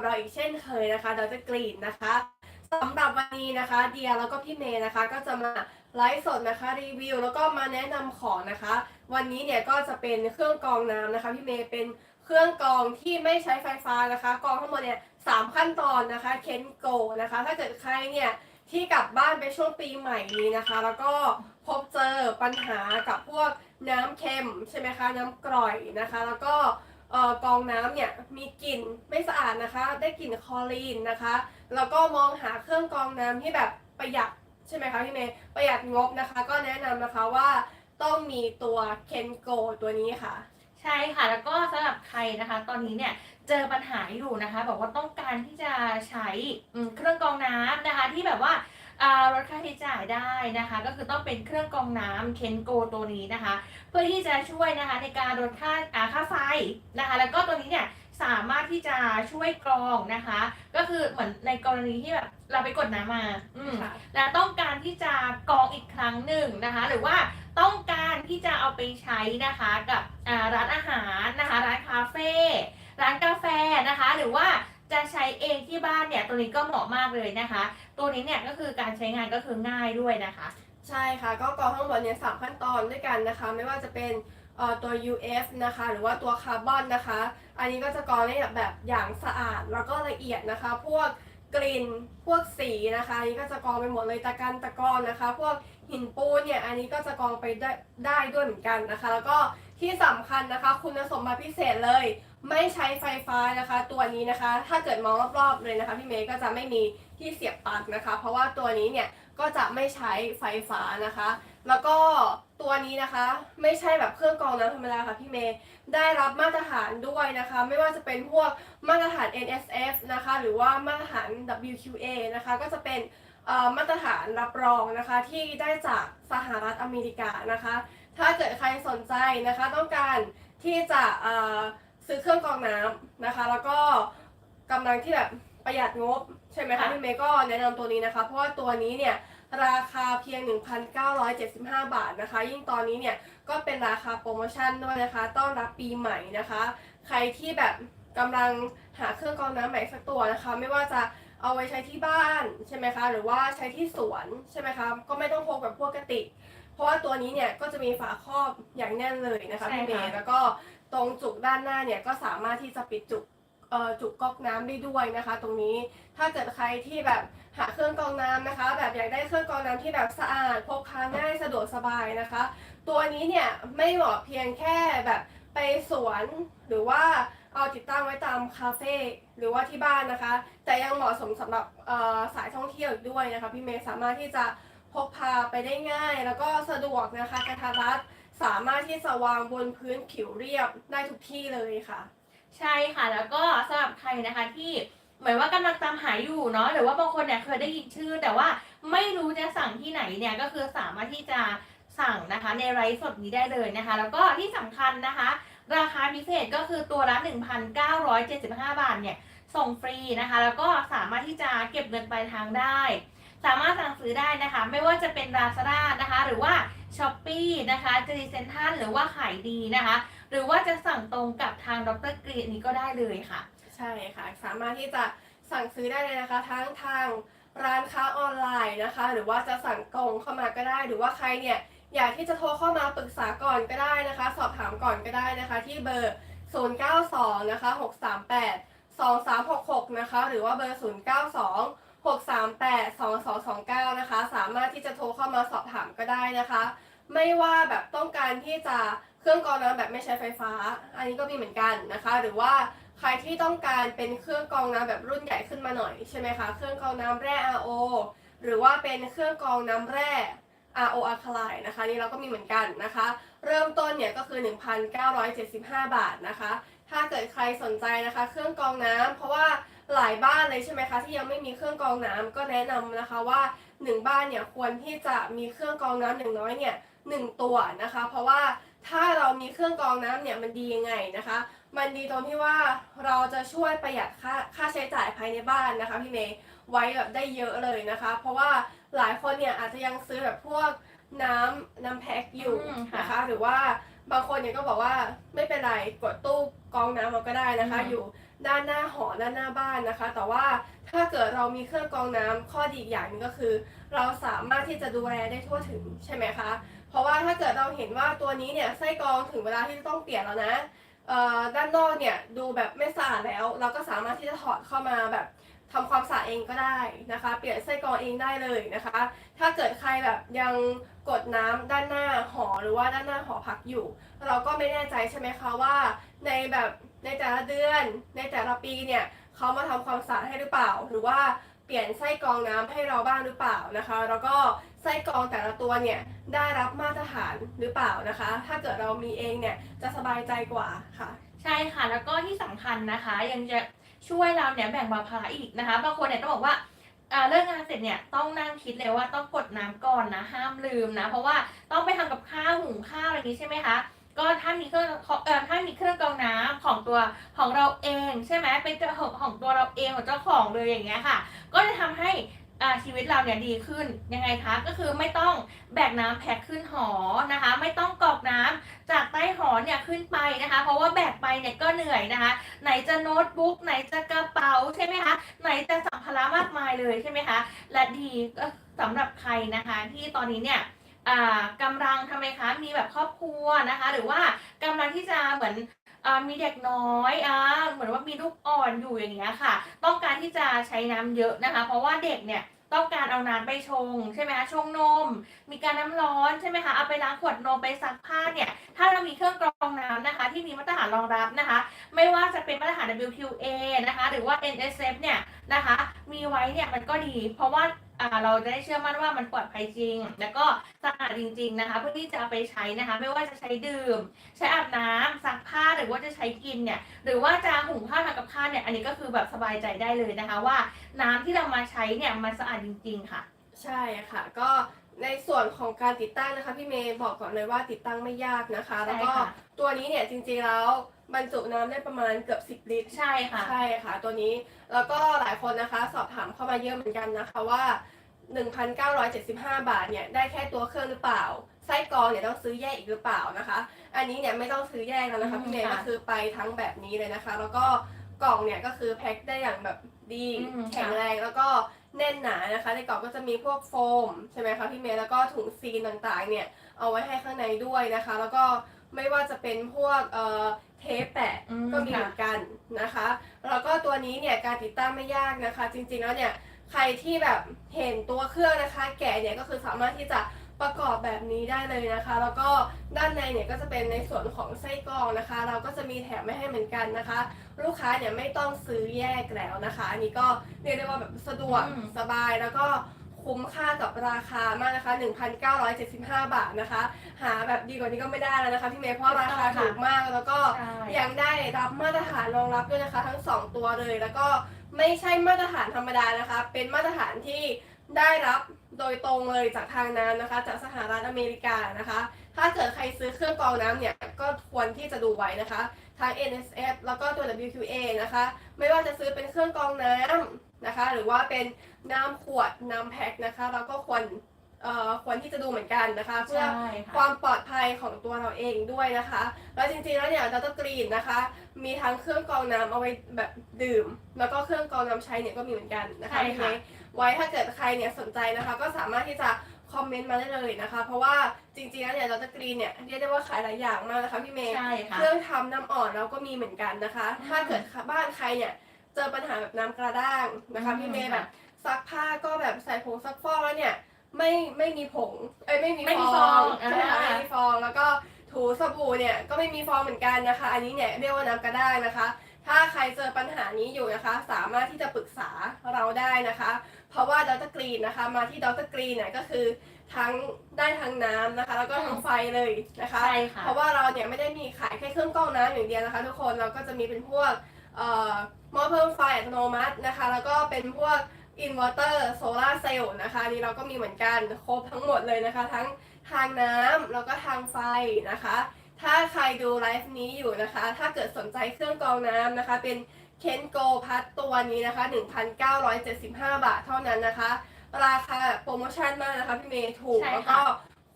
กับเราอีกเช่นเคยนะคะดรกรีนนะคะสำหรับวันนี้นะคะ เดียแล้วก็พี่เมย์นะคะ ก็จะมาไลฟ์สดนะคะรีวิว แล้วก็มาแนะนำของนะคะ วันนี้เนี่ยก็จะเป็นเครื่องกรองน้ำนะคะพี่เมย์เป็นเครื่องกรองที่ไม่ใช้ไฟฟ้านะคะกรองทั้งหมดเนี่ยสามขั้นตอนนะคะเคนโกนะคะ ถ้าเกิดใครเนี่ยที่กลับบ้านไปช่วงปีใหม่นี้นะคะ แล้วก็พบเจอปัญหากับพวกน้ำเค็มใช่ไหมคะน้ำกร่อยนะคะ แล้วก็ กองน้ำเนี่ยมีกลิ่นไม่สะอาดนะคะ ได้กลิ่นคลอรีนนะคะ แล้วก็มองหาเครื่องกรองน้ำที่แบบประหยัดใช่ไหมคะพี่เมย์ประหยัดงบนะคะ ก็แนะนำนะคะว่าต้องมีตัวเคนโกตัวนี้ค่ะใช่ค่ะ แล้วก็สำหรับใครนะคะ ตอนนี้เนี่ยเจอปัญหาอยู่นะคะ บอกว่าต้องการที่จะใช้เครื่องกรองน้ำนะคะ ที่แบบว่า ลดค่าใช้จ่ายได้นะคะ ก็คือต้องเป็นเครื่องกรองน้ำเคนโกตัวนี้นะคะ เพื่อที่จะช่วยนะคะในการลดค่าอ่าค่าไฟนะคะ แล้วก็ตัวนี้เนี่ยสามารถที่จะช่วยกรองนะคะ ก็คือเหมือนในกรณีที่แบบเราไปกดน้ำมาอืมค่ะและต้องการที่จะกรองอีกครั้งหนึ่งนะคะ หรือว่าต้องการที่จะเอาไปใช้นะคะกับอ่าร้านอาหารนะคะ ร้านคาเฟ่ร้านกาแฟนะคะ หรือว่า จะใช้เองที่บ้านเนี่ยตัวนี้ก็เหมาะมากเลยนะคะ ตัวนี้เนี่ยก็คือการใช้งานก็คือง่ายด้วยนะคะ ใช่ค่ะ ก็กรองทั้งหมดเนี่ยสามขั้นตอนด้วยกันนะคะ ไม่ว่าจะเป็นตัว UF นะคะ หรือว่าตัวคาร์บอนนะคะ อันนี้ก็จะกรองได้แบบอย่างสะอาดแล้วก็ละเอียดนะคะ พวกกลิ่นพวกสีนะคะอันนี้ก็จะกรองไปหมดเลยตะกันตะกอนนะคะ พวกหินปูนเนี่ยอันนี้ก็จะกรองไปได้ได้ด้วยเหมือนกันนะคะ แล้วก็ที่สำคัญนะคะ คุณสมบัติพิเศษเลย ไม่ใช้ไฟฟ้านะคะ ตัวนี้นะคะ ถ้าเกิดมองรอบๆเลยนะคะพี่เมย์ก็จะไม่มีที่เสียบปลั๊กนะคะ เพราะว่าตัวนี้เนี่ยก็จะไม่ใช้ไฟฟ้านะคะ แล้วก็ตัวนี้นะคะไม่ใช่แบบเครื่องกรองน้ำธรรมดาค่ะพี่เมย์ได้รับมาตรฐานด้วยนะคะ ไม่ว่าจะเป็นพวกมาตรฐาน NSF นะคะ หรือว่ามาตรฐาน WQA นะคะ ก็จะเป็นมาตรฐานรับรองนะคะที่ได้จากสหรัฐอเมริกานะคะ ถ้าเกิดใครสนใจนะคะ ต้องการที่จะ ซื้อเครื่องกรองน้ำนะคะ แล้วก็กำลังที่แบบประหยัดงบ ใช่ไหมคะค่ะ พี่เมย์ก็แนะนำตัวนี้นะคะ เพราะว่าตัวนี้เนี่ยราคาเพียง 1,975 บาทนะคะ ยิ่งตอนนี้เนี่ยก็เป็นราคาโปรโมชั่นด้วยนะคะต้อนรับปีใหม่นะคะ ใครที่แบบกำลังหาเครื่องกรองน้ำใหม่สักตัวนะคะ ไม่ว่าจะเอาไว้ใช้ที่บ้านใช่ไหมคะ หรือว่าใช้ที่สวนใช่ไหมคะ ก็ไม่ต้องพกแบบพวกกระติก เพราะว่าตัวนี้เนี่ยก็จะมีฝาครอบอย่างแน่นเลยนะคะใช่พี่เมค่ะย์แล้วก็ ตรงจุกด้านหน้าเนี่ยก็สามารถที่จะปิดจุกเอ่อจุกก๊อกน้ำได้ด้วยนะคะ ตรงนี้ถ้าเกิดใครที่แบบหาเครื่องกรองน้ำนะคะ แบบอยากได้เครื่องกรองน้ำที่แบบสะอาดพกพาง่ายสะดวกสบายนะคะ ตัวนี้เนี่ยไม่เหมาะเพียงแค่แบบไปสวนหรือว่าเอาติดตั้งไว้ตามคาเฟ่หรือว่าที่บ้านนะคะ แต่ยังเหมาะสมสำหรับเอ่อสายท่องเที่ยวอีกด้วยนะคะ พี่เมย์สามารถที่จะพกพาไปได้ง่าย แล้วก็สะดวกนะคะกระทัดรัด สามารถที่จะวางบนพื้นผิวเรียบได้ทุกที่เลยค่ะ ใช่ค่ะ แล้วก็สำหรับใครนะคะที่เหมือนว่ากำลังตามหาอยู่เนาะหรือว่าบางคนเนี่ยเคยได้ยินชื่อ แต่ว่าไม่รู้จะสั่งที่ไหนเนี่ยก็คือสามารถที่จะสั่งนะคะในไลฟ์สดนี้ได้เลยนะคะ แล้วก็ที่สำคัญนะคะ ราคาพิเศษก็คือตัวละ 1,975 บาทเนี่ยส่งฟรีนะคะ แล้วก็สามารถที่จะเก็บเงินปลายทางได้ สามารถสั่งซื้อได้นะคะ ไม่ว่าจะเป็น Lazada นะคะ หรือว่า s h อ p e e นะคะจีเซนทันหรือว่าขายดีนะคะ หรือว่าจะสั่งตรงกับทางดรกรีนนี้ก็ได้เลยค่ะ ใช่ค่ะ สามารถที่จะสั่งซื้อได้เลยนะคะ ทั้งทางร้านค้าออนไลน์นะคะ หรือว่าจะสั่งตรงเข้ามาก็ได้ หรือว่าใครเนี่ยอยากที่จะโทรเข้ามาปรึกษาก่อนก็ได้นะคะ สอบถามก่อนก็ได้นะคะ ที่เบอร์ 092 นะคะ 638 2366 นะคะ หรือว่าเบอร์ 092 638 2229 นะคะ สามารถที่จะโทรเข้ามาสอบถามก็ได้นะคะ ไม่ว่าแบบต้องการที่จะเครื่องกรองน้ำแบบไม่ใช้ไฟฟ้า อันนี้ก็มีเหมือนกันนะคะ หรือว่าใครที่ต้องการเป็นเครื่องกรองน้ำแบบรุ่นใหญ่ขึ้นมาหน่อยใช่ไหมคะ เครื่องกรองน้ำแร่ RO หรือว่าเป็นเครื่องกรองน้ำแร่ RO a l k a l i นะคะนี่เราก็มีเหมือนกันนะคะ เริ่มต้นเนี่ยก็คือ 1,975 บาทนะคะ ถ้าเกิดใครสนใจนะคะ เครื่องกรองน้ำเพราะว่า หลายบ้านเลยใช่ไหมคะที่ยังไม่มีเครื่องกรองน้ำก็แนะนำนะคะว่าหนึ่งบ้านเนี่ยควรที่จะมีเครื่องกรองน้ำอย่างน้อยเนี่ยหนึ่งตัวนะคะ เพราะว่าถ้าเรามีเครื่องกรองน้ำเนี่ยมันดียังไงนะคะ มันดีตรงที่ว่าเราจะช่วยประหยัดค่าค่าใช้จ่ายภายในบ้านนะคะพี่เมย์ไว้แบบได้เยอะเลยนะคะ เพราะว่าหลายคนเนี่ยอาจจะยังซื้อแบบพวกน้ำน้ำแพ็คอยู่อืมค่ะนะคะ หรือว่าบางคนเนี่ยก็บอกว่าไม่เป็นไรกดตู้กรองน้ำเราก็ได้นะคะอืมอยู่ ด้านหน้าหอด้านหน้าบ้านนะคะ แต่ว่าถ้าเกิดเรามีเครื่องกรองน้ำข้อดีอีกอย่างนึงก็คือ เราสามารถที่จะดูแลได้ทั่วถึงใช่ไหมคะ เพราะว่าถ้าเกิดเราเห็นว่าตัวนี้เนี่ยไส้กรองถึงเวลาที่จะต้องเปลี่ยนแล้วนะด้านนอกเนี่ยดูแบบไม่สะอาดแล้ว เราก็สามารถที่จะถอดเข้ามาแบบทำความสะอาดเองก็ได้นะคะ เปลี่ยนไส้กรองเองได้เลยนะคะ ถ้าเกิดใครแบบยังกดน้ำด้านหน้าหอหรือว่าด้านหน้าหอพักอยู่ เราก็ไม่แน่ใจใช่ไหมคะว่าในแบบ ในแต่ละเดือน ในแต่ละปีเนี่ยเขามาทำความสะอาดให้หรือเปล่า หรือว่าเปลี่ยนไส้กรองน้ำให้เราบ้างหรือเปล่านะคะ แล้วก็ไส้กรองแต่ละตัวเนี่ยได้รับมาตรฐานหรือเปล่านะคะ ถ้าเกิดเรามีเองเนี่ยจะสบายใจกว่าค่ะ ใช่ค่ะแล้วก็ที่สำคัญนะคะ ยังจะช่วยเราเนี่ยแบ่งเบาภาระอีกนะคะบางคนเนี่ยต้องบอกว่าอ่าเลิกงานเสร็จเนี่ยต้องนั่งคิดเลยว่าต้องกดน้ำก่อนนะห้ามลืมนะ เพราะว่าต้องไปทำกับข้าวหุงข้าวอะไรนี้ใช่ไหมคะ ก็ถ้ามีเครื่องเอ่อถ้ามีเครื่องกรองน้ำของตัวของเราเองใช่ไหมเป็นเจ้าของของตัวเราเองของเจ้าของเลยอย่างเงี้ยค่ะ ก็จะทำให้อ่าชีวิตเราเนี่ยดีขึ้นยังไงคะก็คือไม่ต้องแบกน้ำแพ็คขึ้นหอนะคะ ไม่ต้องกรอกน้ำจากใต้หอเนี่ยขึ้นไปนะคะ เพราะว่าแบกไปเนี่ยก็เหนื่อยนะคะ ไหนจะโน้ตบุ๊กไหนจะกระเป๋าใช่ไหมคะไหนจะสัมภาระมากมายเลยใช่ไหมคะและดีก็สำหรับใครนะคะที่ตอนนี้เนี่ย อ่ากำลังทำไมคะมีแบบครอบครัวนะคะ หรือว่ากำลังที่จะเหมือนอมีเด็กน้อยอ่าเหมือนว่ามีลูกอ่อนอยู่อย่างเงี้ยค่ะ ต้องการที่จะใช้น้ำเยอะนะคะ เพราะว่าเด็กเนี่ยต้องการเอาน้ำไปชงใช่ไหมคะชงนม มีการน้ำร้อนใช่ไหมคะเอาไปล้างขวดนมไปซักผ้าเนี่ยถ้าเรามีเครื่องกรองน้ำนะคะ ที่มีมาตรฐานรองรับนะคะ ไม่ว่าจะเป็นมาตรฐาน WQA นะคะ หรือว่า NSF เนี่ย นะคะ มีไว้เนี่ยมันก็ดี เพราะว่าอ่าเราจะได้เชื่อมั่นว่ามันปลอดภัยจริง แล้วก็สะอาดจริง ๆนะคะ เพื่อที่จะเอาไปใช้นะคะ ไม่ว่าจะใช้ดื่ม ใช้อาบน้ำซักผ้าหรือว่าจะใช้กินเนี่ย หรือว่าจะหุงข้าวทำกับข้าวเนี่ย อันนี้ก็คือแบบสบายใจได้เลยนะคะ ว่าน้ำที่เรามาใช้เนี่ยมันสะอาดจริง ๆ ค่ะ ใช่ค่ะ ก็ในส่วนของการติดตั้งนะคะพี่เมย์บอกก่อนเลยว่าติดตั้งไม่ยากนะคะใช่แล้วก็ค่ะตัวนี้เนี่ยจริงๆแล้ว บรรจุน้ำได้ประมาณเกือบ 10 ลิตร ใช่ค่ะ ใช่ค่ะ ตัวนี้แล้วก็หลายคนนะคะ สอบถามเข้ามาเยอะเหมือนกันนะคะว่า 1,975 บาทเนี่ยได้แค่ตัวเครื่องหรือเปล่าไส้กรองเนี่ยต้องซื้อแยกอีกหรือเปล่านะคะ อันนี้เนี่ยไม่ต้องซื้อแยกแล้วนะคะอืมพี่เมย์ค่ะก็คือไปทั้งแบบนี้เลยนะคะ แล้วก็กล่องเนี่ยก็คือแพ็คได้อย่างแบบดีอืมค่ะแข็งแรงแล้วก็แน่นหนานะคะ ในกล่องก็จะมีพวกโฟมใช่ไหมคะพี่เมย์แล้วก็ถุงซีนต่างๆเนี่ยเอาไว้ให้ข้างในด้วยนะคะ แล้วก็ไม่ว่าจะเป็นพวกเอ่อ เทปแปะอืมก็มีเหค่ะมือนกันนะคะ แล้วก็ตัวนี้เนี่ยการติดตั้งไม่ยากนะคะ จริงๆแล้วเนี่ยใครที่แบบเห็นตัวเครื่องนะคะ แกะเนี่ยก็คือสามารถที่จะประกอบแบบนี้ได้เลยนะคะ แล้วก็ด้านในเนี่ยก็จะเป็นในส่วนของไส้กรองนะคะ เราก็จะมีแถมไม่ให้เหมือนกันนะคะ ลูกค้าเนี่ยไม่ต้องซื้อแยกแล้วนะคะ อันนี้ก็เรียกได้ว่าแบบสะดวกอืม สบายแล้วก็ คุ้มค่ากับราคามากนะคะ 1,975 บาทนะคะ หาแบบดีกว่านี้ก็ไม่ได้แล้วนะคะพี่เมย์เพราะราคาถูกมากแล้วก็ใช่ ยังได้รับมาตรฐานรองรับด้วยนะคะ ทั้งสองตัวเลย แล้วก็ไม่ใช่มาตรฐานธรรมดานะคะ เป็นมาตรฐานที่ได้รับโดยตรงเลยจากทางน้ำนะคะ จากสหรัฐอเมริกานะคะ ถ้าเกิดใครซื้อเครื่องกรองน้ำเนี่ยก็ควรที่จะดูไว้นะคะ ทั้ง NSF แล้วก็ตัว WQA นะคะ ไม่ว่าจะซื้อเป็นเครื่องกรองน้ำนะคะ หรือว่าเป็น น้ำขวดน้ำแพ็คนะคะ เราก็ควรเอ่อควรที่จะดูเหมือนกันนะคะ เพื่อใช่คค่ะวามปลอดภัยของตัวเราเองด้วยนะคะ แล้วจริงๆแล้วเนี่ยดัตเตอร์กรีนนะคะ มีทั้งเครื่องกรองน้ำเอาไว้แบบดื่ม แล้วก็เครื่องกรองน้ำใช้เนี่ยก็มีเหมือนกันนะคะใช่ค่ะพี่เมย์ไว้ถ้าเกิดใครเนี่ยสนใจนะคะ ก็สามารถที่จะคอมเมนต์มาได้เลยนะคะ เพราะว่าจริงๆแล้วเนี่ยดัตเตอร์กรีนเนี่ยเรียกได้ว่าขายหลายอย่างมากนะคะพี่เมย์ ใช่ค่ะ เครื่องทำน้ำอ่อนเราก็มีเหมือนกันนะคะอืมถ้าเกิดบ้านใครเนี่ยเจอปัญหาแบบน้ำกระด้างนะคะ อืมพี่เมย์ค่ะแบบ ซักผ้าก็แบบใส่ผงซักฟอกแล้วเนี่ย ไม่ไม่มีผงเอ้ยไม่มีไม่มีฟฟอองงใช่ไหมคะอ่า ไม่มีฟองแล้วก็ถูสบู่เนี่ยก็ไม่มีฟองเหมือนกันนะคะ อันนี้เนี่ยเรียกว่าน้ำกระด้างนะคะ ถ้าใครเจอปัญหานี้อยู่นะคะ สามารถที่จะปรึกษาเราได้นะคะ เพราะว่าดรกรีนนะคะมาที่ดรกรีนเนี่ยก็คือทั้งได้ทั้งน้ำนะคะ แล้วก็ทั้งไฟเลยนะคะ ใช่ค่ะ เพราะว่าเราเนี่ยไม่ได้มีขายแค่เครื่องกรองน้ำอย่างเดียวนะคะ ทุกคนเราก็จะมีเป็นพวกเอ่อหม้อเพิ่มไฟอัตโนมัตินะคะ แล้วก็เป็นพวก อินเวอร์เตอร์โซลาร์เซลล์นะคะนี่เราก็มีเหมือนกันครบทั้งหมดเลยนะคะ ทั้งทางน้ำแล้วก็ทางไฟนะคะ ถ้าใครดูไลฟ์นี้อยู่นะคะ ถ้าเกิดสนใจเครื่องกรองน้ำนะคะ เป็นเคนโกพัทตัวนี้นะคะ 1,975 บาทเท่านั้นนะคะ ราคาโปรโมชั่นมากนะคะพี่เมย์ถูก แล้วก็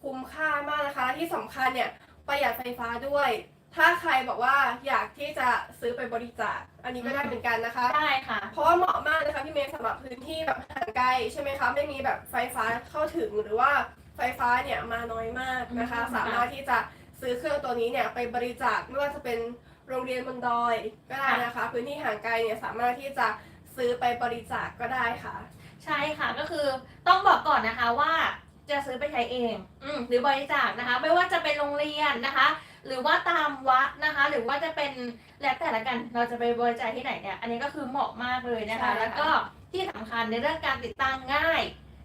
คุ้มค่ามากนะคะและที่สำคัญเนี่ยประหยัดไฟฟ้าด้วย ถ้าใครบอกว่าอยากที่จะซื้อไปบริจาค อันนี้ก็ได้เหมือนกันนะคะ ได้ค่ะ เพราะว่าเหมาะมากนะคะพี่เมย์สำหรับพื้นที่แบบห่างไกลใช่ไหมคะไม่มีแบบไฟฟ้าเข้าถึงหรือว่าไฟฟ้าเนี่ยมาน้อยมากนะคะอืมสามารถที่จะซื้อเครื่องตัวนี้เนี่ยไปบริจาคไม่ว่าจะเป็นโรงเรียนบนดอยก็ได้นะคะ พื้นที่ห่างไกลเนี่ยสามารถที่จะซื้อไปบริจาคก็ได้ค่ะ ใช่ค่ะก็คือต้องบอกก่อนนะคะว่า จะซื้อไปใช้เองอมหรือบริจาคนะคะ ไม่ว่าจะเป็นโรงเรียนนะคะ หรือว่าตามวัดนะคะ หรือว่าจะเป็นแล้วแต่ละกัน เราจะไปบริจาคที่ไหนเนี่ย อันนี้ก็คือเหมาะมากเลยนะคะใช่ค่ะแล้วก็ที่สำคัญในเรื่องการติดตั้งง่าย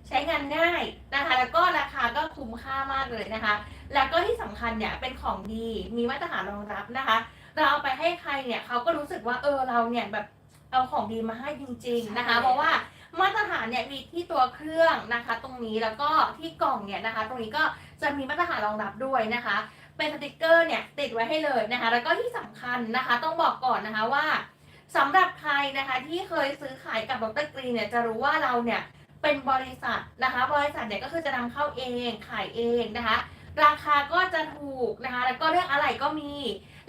ใช้งานง่ายนะคะ แล้วก็ราคาก็คุ้มค่ามากเลยนะคะ แล้วก็ที่สำคัญเนี่ยเป็นของดี มีมาตรฐานรองรับนะคะ เราเอาไปให้ใครเนี่ยเขาก็รู้สึกว่าเออเราเนี่ยแบบเอาของดีมาให้จริง ๆนะคะใช่เพราะว่า มาตรฐานเนี่ยมีที่ตัวเครื่องนะคะ ตรงนี้แล้วก็ที่กล่องเนี่ยนะคะ ตรงนี้ก็จะมีมาตรฐานรองรับด้วยนะคะ เป็นสติกเกอร์เนี่ยติดไว้ให้เลยนะคะ แล้วก็ที่สำคัญนะคะ ต้องบอกก่อนนะคะว่าสำหรับใครนะคะที่เคยซื้อขายกับดรกรีนเนี่ยจะรู้ว่าเราเนี่ยเป็นบริษัทนะคะ บริษัทเนี่ยก็คือจะนำเข้าเองขายเองนะคะ ราคาก็จะถูกนะคะ แล้วก็เรื่องอะไรก็มี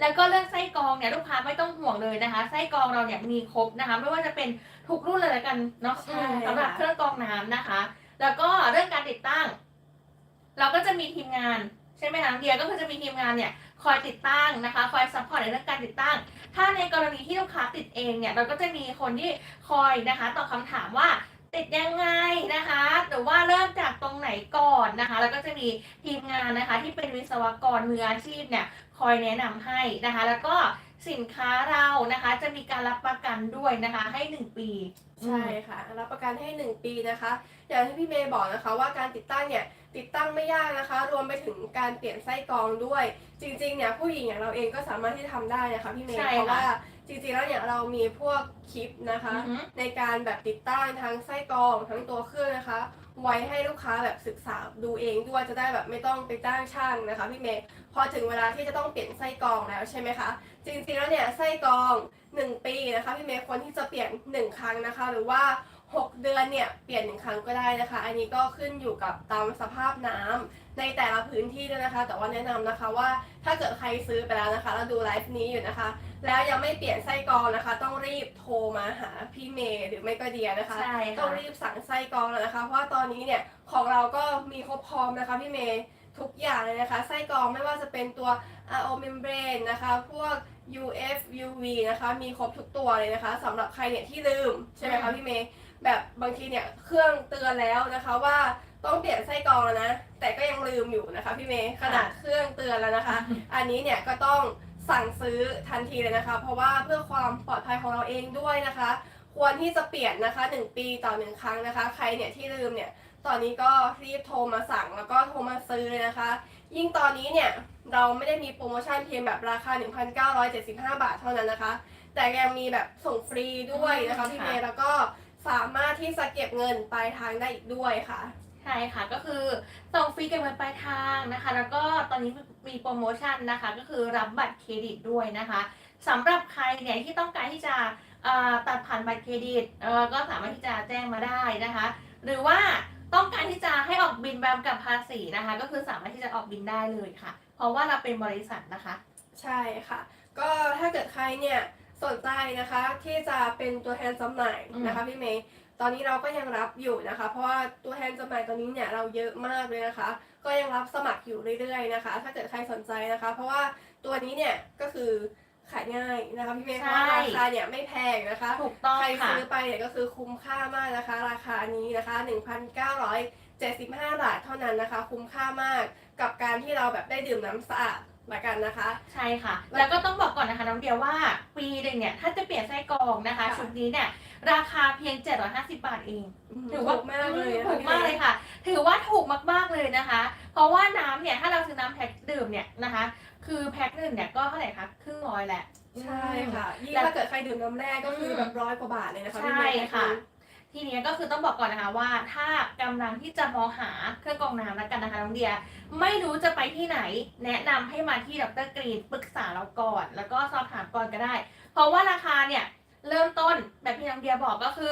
แล้วก็เรื่องไส้กรองเนี่ยลูกค้าไม่ต้องห่วงเลยนะคะ ไส้กรองเราเนี่ยมีครบนะคะ ไม่ว่าจะเป็นทุกรุ่นเลยละกันเนาะใช่อืมสำหรับค่ะเครื่องกรองน้ำนะคะ แล้วก็เรื่องการติดตั้ง เราก็จะมีทีมงานใช่ไหมคะน้องเดียก็คือจะมีทีมงานเนี่ยคอยติดตั้งนะคะคอยซัพพอร์ตในเรื่องการติดตั้ง ถ้าในกรณีที่ลูกค้าติดเองเนี่ยเราก็จะมีคนที่คอยนะคะตอบคำถามว่าติดยังไงนะคะหรือว่า เริ่มจากตรงไหนก่อนนะคะ แล้วก็จะมีทีมงานนะคะ ที่เป็นวิศวกรมืออาชีพเนี่ยคอยแนะนำให้นะคะ แล้วก็สินค้าเรานะคะ จะมีการรับประกันด้วยนะคะให้หนึ่งปีใช่ค่ะ รับประกันให้ 1 ปีนะคะ อย่างที่พี่เมย์บอกนะคะว่าการติดตั้งเนี่ยติดตั้งไม่ยากนะคะ รวมไปถึงการเปลี่ยนไส้กรองด้วย จริงๆเนี่ยผู้หญิงอย่างเราเองก็สามารถที่ทำได้นะคะพี่เมย์ใช่เพราะค่ะว่า จริงๆแล้วเนี่ยเรามีพวกคลิปนะคะ อือฮึในการแบบติดตั้งทั้งไส้กรองทั้งตัวเครื่องนะคะ ไว้ให้ลูกค้าแบบศึกษาดูเองด้วยจะได้แบบไม่ต้องไปจ้างช่างนะคะพี่เมย์พอถึงเวลาที่จะต้องเปลี่ยนไส้กรองแล้วใช่ไหมคะ จริงๆแล้วเนี่ยไส้กรอง 1 ปีนะคะพี่เมย์ควรที่จะเปลี่ยน 1 ครั้งนะคะ หรือว่า 6 เดือนเนี่ยเปลี่ยนหนึ่งครั้งก็ได้นะคะ อันนี้ก็ขึ้นอยู่กับตามสภาพน้ำในแต่ละพื้นที่ด้วยนะคะ แต่ว่าแนะนำนะคะว่าถ้าเกิดใครซื้อไปแล้วนะคะแล้วดูไลฟ์นี้อยู่นะคะ แล้วยังไม่เปลี่ยนไส้กรองนะคะ ต้องรีบโทรมาหาพี่เมย์หรือไม่ก็เดียนะคะใช่ต้อค่ะงรีบสั่งไส้กรองแล้วนะคะเพราะว่าตอนนี้เนี่ยของเราก็มีครบพร้อมนะคะพี่เมย์ทุกอย่างเลยนะคะไส้กรองไม่ว่าจะเป็นตัว RO membrane นะคะ พวก UF UV นะคะ มีครบทุกตัวเลยนะคะสำหรับใครเนี่ยที่ลืม ใช่ไหมคะพี่เมย์ แบบบางทีเนี่ยเครื่องเตือนแล้วนะคะว่าต้องเปลี่ยนไส้กรองแล้วนะ แต่ก็ยังลืมอยู่นะคะพี่เมย์ขนาดเครื่องเตือนแล้วนะคะ อันนี้เนี่ยก็ต้องสั่งซื้อทันทีเลยนะคะ เพราะว่าเพื่อความปลอดภัยของเราเองด้วยนะคะ ควรที่จะเปลี่ยนนะคะ 1 ปีต่อ1ครั้งนะคะ ใครเนี่ยที่ลืมเนี่ยตอนนี้ก็รีบโทรมาสั่งแล้วก็โทรมาซื้อเลยนะคะ ยิ่งตอนนี้เนี่ยเราไม่ได้มีโปรโมชั่นเพียงแบบราคา 1,975 บาทเท่านั้นนะคะ แต่ยังมีแบบส่งฟรีด้วยนะคะอืมพี่เมย์แล้วก็ สามารถที่จะเก็บเงินปลายทางได้อีกด้วยค่ะ ใช่ค่ะก็คือส่งฟรีกันไปปลายทางนะคะ แล้วก็ตอนนี้มีโปรโมชั่นนะคะ ก็คือรับบัตรเครดิตด้วยนะคะสำหรับใครเนี่ยที่ต้องการที่จะเอ่อตัดผ่านบัตรเครดิตเอ่อก็สามารถที่จะแจ้งมาได้นะคะ หรือว่าต้องการที่จะให้ออกบินแบบกับภาษีนะคะ ก็คือสามารถที่จะออกบินได้เลยค่ะ เพราะว่าเราเป็นบริษัทนะคะ ใช่ค่ะ ก็ถ้าเกิดใครเนี่ย สนใจนะคะที่จะเป็นตัวแทนจำหน่ายนะคะพี่เมย์ตอนนี้เราก็ยังรับอยู่นะคะ เพราะว่าตัวแทนจำหน่ายตอนนี้เนี่ยเราเยอะมากเลยนะคะ ก็ยังรับสมัครอยู่เรื่อยๆนะคะ ถ้าเกิดใครสนใจนะคะ เพราะว่าตัวนี้เนี่ยก็คือขายง่ายนะคะพี่เมย์เพใช่ราะว่าราคาเนี่ยไม่แพงนะคะถูกต้องใครค่ะซื้อไปเนี่ยก็คือคุ้มค่ามากนะคะ ราคานี้นะคะ 1,975 บาทเท่านั้นนะคะ คุ้มค่ามากกับการที่เราแบบได้ดื่มน้ำสะอาด ละกันนะคะ ใช่ค่ะ แล้วก็ต้องบอกก่อนนะคะน้องเดียวว่า ปีหนึ่งเนี่ยถ้าจะเปลี่ยนไส้กรองนะคะค่ะ ชุดนี้เนี่ยราคาเพียง 750 บาทเอง ถือว่าถูกมากเลยนะคะถูกพี่มากเมเลยย์ค่ะ ถือว่าถูกมากๆเลยนะคะ เพราะว่าน้ำเนี่ยถ้าเราซื้อน้ำแพ็คดื่มเนี่ยนะคะ คือแพ็คหนึ่งเนี่ยก็เท่าไหร่คะครึ่งร้อยแหละ ใช่ค่ะยิ่งแล้วถ้าเกิดใครดื่มน้ำแร่ก็คือแบบร้อยกว่าบาทเลยนะคะพี่ใช่เมย์ค่ะ ทีนี้ก็คือต้องบอกก่อนนะคะว่า ถ้ากำลังที่จะมองหาเครื่องกรองน้ำแล้วกันนะคะน้องเดีย ไม่รู้จะไปที่ไหน แนะนำให้มาที่ดรกรีนปรึกษาเราก่อน แล้วก็สอบถามก่อนก็ได้ เพราะว่าราคาเนี่ยเริ่มต้นแบบที่น้องเดียบอกก็คือ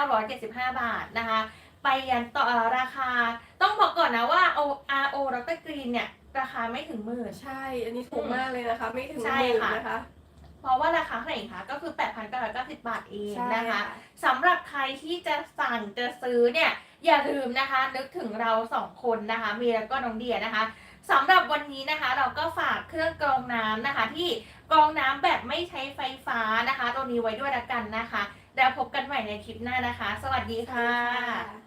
1,975 บาทนะคะ ไปยันต่อเอ่อราคา ต้องบอกก่อนนะว่า O RO ดรกรีนเนี่ยราคาไม่ถึงหมื่นใช่ อันนี้ถูกมากเลยนะคะ ไม่ถึงใช่หมื่นค่ะนะคะ เพราะว่าราคาเท่าไหร่คะก็คือ 8,990 บาทเองใช่นะคะค่ะสำหรับใครที่จะสั่งจะซื้อเนี่ย อย่าลืมนะคะ นึกถึงเราสองคนนะคะ มีแล้วก็น้องเดียนะคะสำหรับวันนี้นะคะ เราก็ฝากเครื่องกรองน้ำนะคะ ที่กรองน้ำแบบไม่ใช้ไฟฟ้านะคะ ตัวนี้ไว้ด้วยละกันนะคะ แล้วพบกันใหม่ในคลิปหน้านะคะ สวัสดีสวัสค่ดีะค่ะ